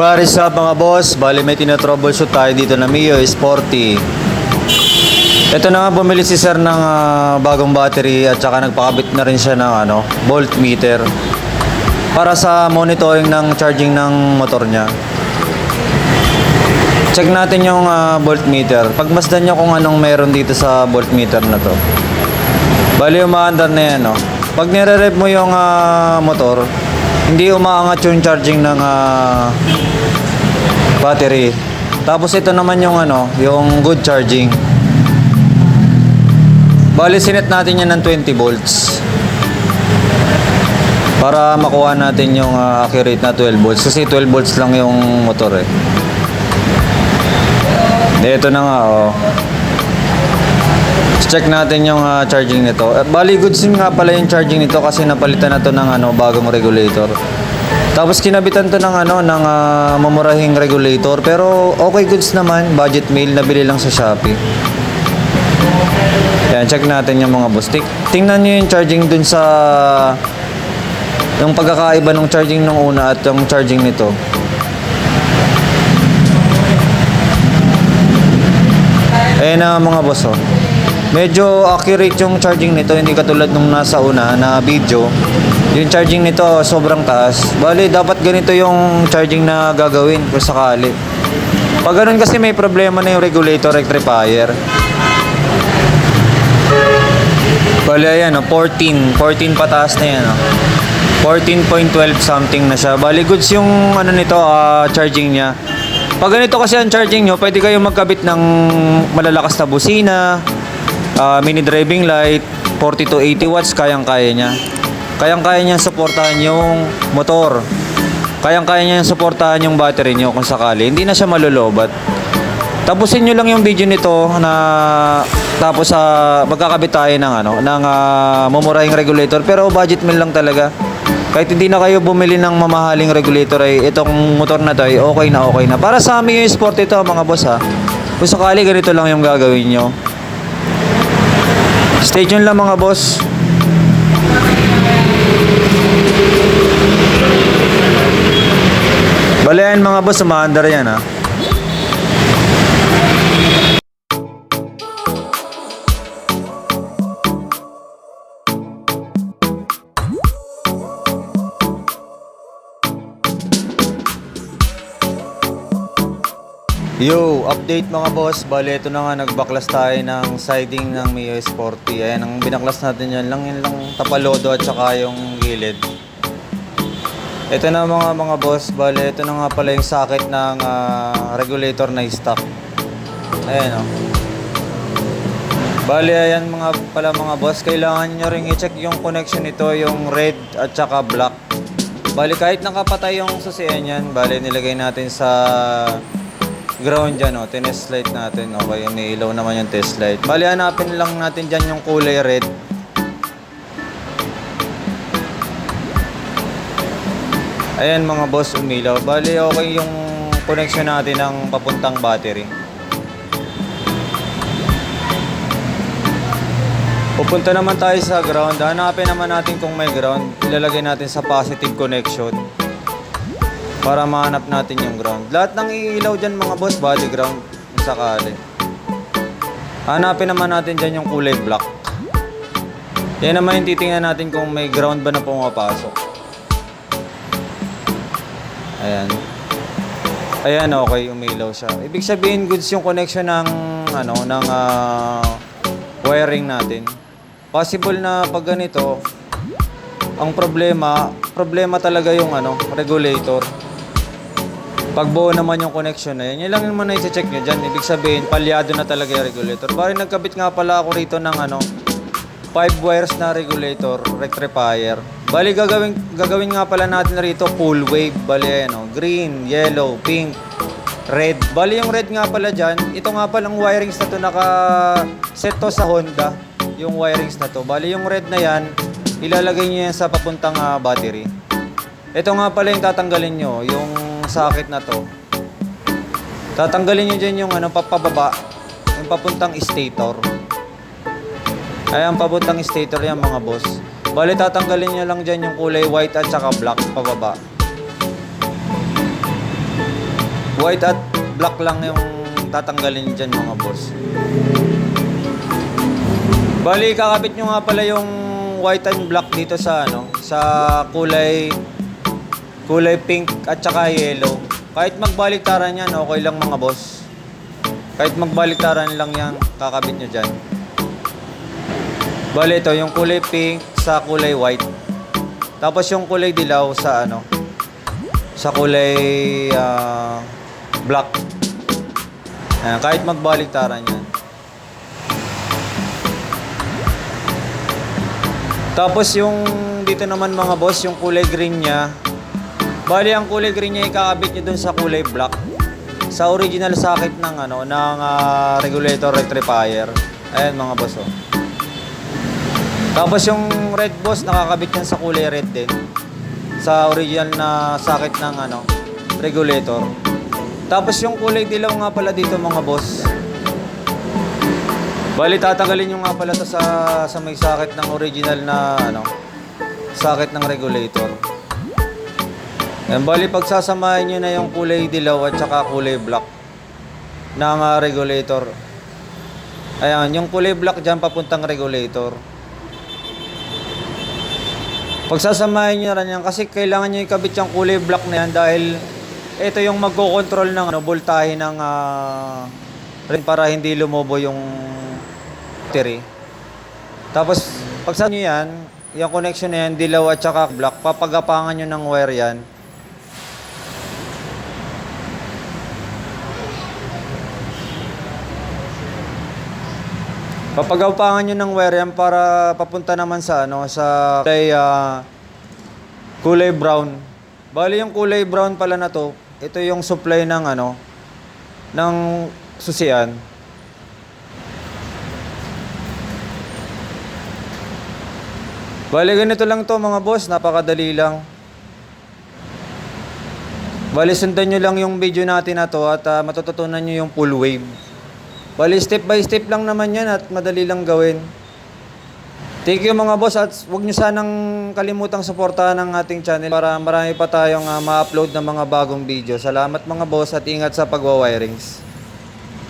What is up mga boss? Bali may tinatroubleshoot tayo dito na Mio Sporty. Ito na nga bumili si sir ng ah, bagong battery at saka nagpakabit na rin siya ng ano, voltmeter para sa monitoring ng charging ng motor niya. Check natin yung ah, voltmeter. Pagmasdan nyo kung anong meron dito sa voltmeter na to. Bali umaandar na yan, no? Pag nire-rev mo yung ah, motor, hindi umaangat yung charging ng ah, battery. Tapos ito naman yung ano, yung good charging. Bali sinet natin yan ng 20 volts. Para makuha natin yung ah, accurate na 12 volts. Kasi 12 volts lang yung motor eh. Ito na nga, oh. Check natin yung ah, charging nito. Eh, bali goods din nga pala yung charging nito kasi napalitan na to ng ano, bagong regulator. Tapos kinabitan to ng ano ng ah, mamurahing regulator pero okay goods naman, budget meal nabili lang sa Shopee. Yan, check natin yung mga boss. Tingnan niyo yung charging dun sa yung pagkakaiba ng charging nung una at yung charging nito. Ayan na mga boss oh. Medyo accurate yung charging nito, hindi katulad nung nasa una na video. Yung charging nito sobrang taas. Bali, dapat ganito yung charging na gagawin kung sakali. Pag ganun kasi may problema na yung regulator rectifier. Bali, ayan oh, 14. 14 pataas na yan oh. 14.12 something na siya. Bali, goods yung ano nito, ah, charging niya. Pag ganito kasi ang charging nyo, pwede kayong magkabit ng malalakas na busina, ah, mini driving light, 40 to 80 watts, kayang-kaya niya. Kayang-kaya niya suportahan yung motor. Kayang-kaya niya suportahan yung battery nyo kung sakali. Hindi na siya malulobat. Tapusin nyo lang yung video nito na tapos sa magkakabit tayo ng ano, ng ah, mumurahing regulator pero budget meal lang talaga. Kahit hindi na kayo bumili ng mamahaling regulator ay itong motor na to ay okay na okay na. Para sa amin yung sport ito mga boss ha. Kung sakali ganito lang yung gagawin nyo. Stay tuned lang mga boss. Balayan mga boss, umaandar yan ha. Yo, update mga boss. Bale, ito na nga nagbaklas tayo ng siding ng Mio Sporty. Ayan, ang binaklas natin yan lang yun lang tapalodo at saka yung gilid. Ito na mga mga boss. Bale, ito na nga pala yung socket ng ah, regulator na stock. Ayan o. Bale, ayan mga pala mga boss. Kailangan nyo ring i-check yung connection nito, yung red at saka black. Bale, kahit nakapatay yung susian yan, bale, nilagay natin sa ground dyan, oh. Tinest light natin. Okay, iniilaw naman yung test light. Bali, hanapin lang natin dyan yung kulay red. Ayan mga boss, umilaw. Bali, okay yung connection natin ng papuntang battery. Pupunta naman tayo sa ground. Hanapin naman natin kung may ground. Ilalagay natin sa positive connection para mahanap natin yung ground. Lahat ng iilaw dyan mga boss, body ground, sakali. Hanapin naman natin dyan yung kulay black. Yan naman yung titingnan natin kung may ground ba na pumapasok. Ayan. Ayan, okay, umilaw siya. Ibig sabihin, goods yung connection ng, ano, ng ah, wiring natin. Possible na pag ganito, ang problema, problema talaga yung ano, regulator. Pag buo naman yung connection na yan, yun lang naman na i-check nyo dyan. Ibig sabihin, palyado na talaga yung regulator. Bari nagkabit nga pala ako rito ng ano, 5 wires na regulator, rectifier. Bali gagawin gagawin nga pala natin rito full wave. Bali ano, green, yellow, pink, red. Bali yung red nga pala diyan, ito nga palang wirings na to naka set to sa Honda. Yung wirings na to. Bali yung red na yan, ilalagay niyo yan sa papuntang ah, battery. Ito nga pala yung tatanggalin nyo, yung socket na to. Tatanggalin nyo dyan yung ano, papababa, yung papuntang stator. Ayan, papuntang stator yan mga boss. Bali, tatanggalin nyo lang dyan yung kulay white at saka black pababa. White at black lang yung tatanggalin dyan mga boss. Bali, kakabit nyo nga pala yung white and black dito sa ano, sa kulay kulay pink at saka yellow. Kahit magbaliktaran yan, okay lang mga boss. Kahit magbaliktaran lang yan, kakabit nyo dyan. Bali ito, yung kulay pink sa kulay white. Tapos yung kulay dilaw sa ano, sa kulay ah, black. Ayan, kahit magbaliktaran yan. Tapos yung dito naman mga boss, yung kulay green niya. Bali ang kulay green niya ikakabit niyo dun sa kulay black. Sa original socket ng ano ng ah, regulator rectifier. Ayan mga boss oh. Tapos yung red boss nakakabit yan sa kulay red din. Sa original na socket ng ano regulator. Tapos yung kulay dilaw nga pala dito mga boss. Bali, tatanggalin nyo nga pala to sa, sa may socket ng original na ano, socket ng regulator. Yan, bali, pagsasamahin nyo na yung kulay dilaw at saka kulay black ng ah, regulator. Ayan, yung kulay black dyan papuntang regulator. Pagsasamahin nyo rin yan kasi kailangan nyo ikabit yung kulay black na yan dahil ito yung magkocontrol ng ano, voltahe ng ah, rin para hindi lumobo yung battery. Tapos, pag sa nyo yan, yung connection na yan, dilaw at saka black, papagapangan nyo ng wire yan. Papagapangan nyo ng wire yan para papunta naman sa ano, sa kulay, ah, kulay brown. Bali yung kulay brown pala na to, ito yung supply ng ano, ng susian. Bali, ganito lang to mga boss. Napakadali lang. Bali, sundan nyo lang yung video natin na to at ah, matututunan nyo yung full wave. Bali, step by step lang naman yan at madali lang gawin. Thank you mga boss at huwag nyo sanang kalimutang suportahan ang ating channel para marami pa tayong ah, ma-upload ng mga bagong video. Salamat mga boss at ingat sa pagwa-wirings.